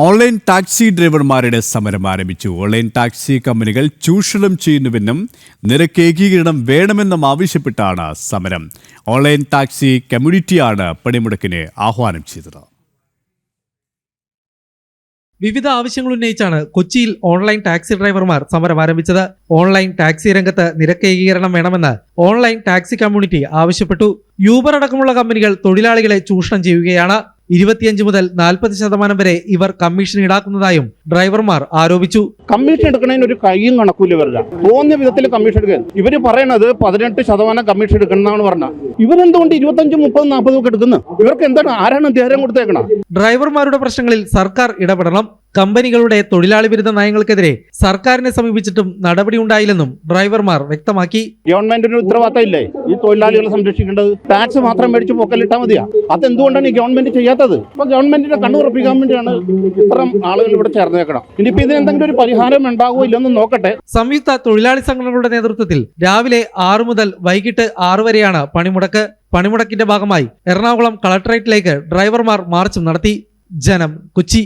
Online taxi ഡ്രൈവർമാരുടെ സമരം ആരംഭിച്ചു. Online taxi കമ്പനികൾ ചൂഷണം ചെയ്യുന്നുവെന്നും നിരക്ക് ഏകീകരണം വേണമെന്നും ആവശ്യപ്പെട്ടാണ് സമരം. ഓൺലൈൻ ടാക്സി കമ്മ്യൂണിറ്റിയാണ് പണിമുടക്കിന് ആഹ്വാനം ചെയ്തത്. വിവിധ ആവശ്യങ്ങൾ ഉന്നയിച്ചാണ് കൊച്ചിയിൽ ഓൺലൈൻ ടാക്സി ഡ്രൈവർമാർ സമരം ആരംഭിച്ചത്. ഓൺലൈൻ ടാക്സി രംഗത്ത് നിരക്ക് ഏകീകരണം വേണമെന്ന് ഓൺലൈൻ ടാക്സി കമ്മ്യൂണിറ്റി ആവശ്യപ്പെട്ടു. യൂബർ അടക്കമുള്ള കമ്പനികൾ തൊഴിലാളികളെ ചൂഷണം ചെയ്യുകയാണ്. ഇരുപത്തിയഞ്ച് മുതൽ നാൽപ്പത് ശതമാനം വരെ ഇവർ കമ്മീഷൻ ഈടാക്കുന്നതായും ഡ്രൈവർമാർ ആരോപിച്ചു. കമ്മീഷൻ എടുക്കുന്നതിന് ഒരു കൈയും കണക്കൂല ഇവരുടെ. തോന്നിയ വിധത്തിൽ കമ്മീഷൻ എടുക്കുക ഇവർ പറയണത് പതിനെട്ട് ശതമാനം കമ്മീഷൻ എടുക്കണമെന്നാണ് പറഞ്ഞത് ഇവരെന്തുകൊണ്ട് ഇരുപത്തഞ്ചും മുപ്പതും നാൽപ്പതും ഒക്കെ എടുക്കുന്നത് ഇവർക്ക് എന്താണ് ആരാണ് അധികാരം കൊടുത്തേക്കണം? ഡ്രൈവർമാരുടെ പ്രശ്നങ്ങളിൽ സർക്കാർ ഇടപെടണം. കമ്പനികളുടെ തൊഴിലാളി വിരുദ്ധ നയങ്ങൾക്കെതിരെ സർക്കാരിനെ സമീപിച്ചിട്ടും നടപടി ഉണ്ടായില്ലെന്നും ഡ്രൈവർമാർ വ്യക്തമാക്കി. ഗവൺമെന്റിന് ഉത്തരവാദിത്തം ഇല്ലേ ഈ തൊഴിലാളികളെ സംരക്ഷിക്കേണ്ടത്. ടാക്സ് മാത്രം മേടിച്ച് പൊക്കലിട്ടാൽ മതിയാ. അതെന്തുകൊണ്ടാണ് ഈ ഗവൺമെന്റ് ചെയ്യാത്തത്? ഇപ്പൊ ഗവൺമെന്റിന്റെ കണ്ണുറപ്പിക്കാൻ വേണ്ടിയാണ് ഇത്തരം ആളുകൾ ഇവിടെ ചേർന്നേക്കണം ഇനിയിപ്പോ ഇതിന് എന്തെങ്കിലും ഒരു പരിഹാരം ഉണ്ടാകുമോ ഇല്ലെന്ന് നോക്കട്ടെ. സംയുക്ത തൊഴിലാളി സംഘടനകളുടെ നേതൃത്വത്തിൽ രാവിലെ ആറു മുതൽ വൈകിട്ട് ആറു വരെയാണ് പണിമുടക്ക്. പണിമുടക്കിന്റെ ഭാഗമായി എറണാകുളം കളക്ടറേറ്റിലേക്ക് ഡ്രൈവർമാർ മാർച്ചും നടത്തി. ജനം കൊച്ചി.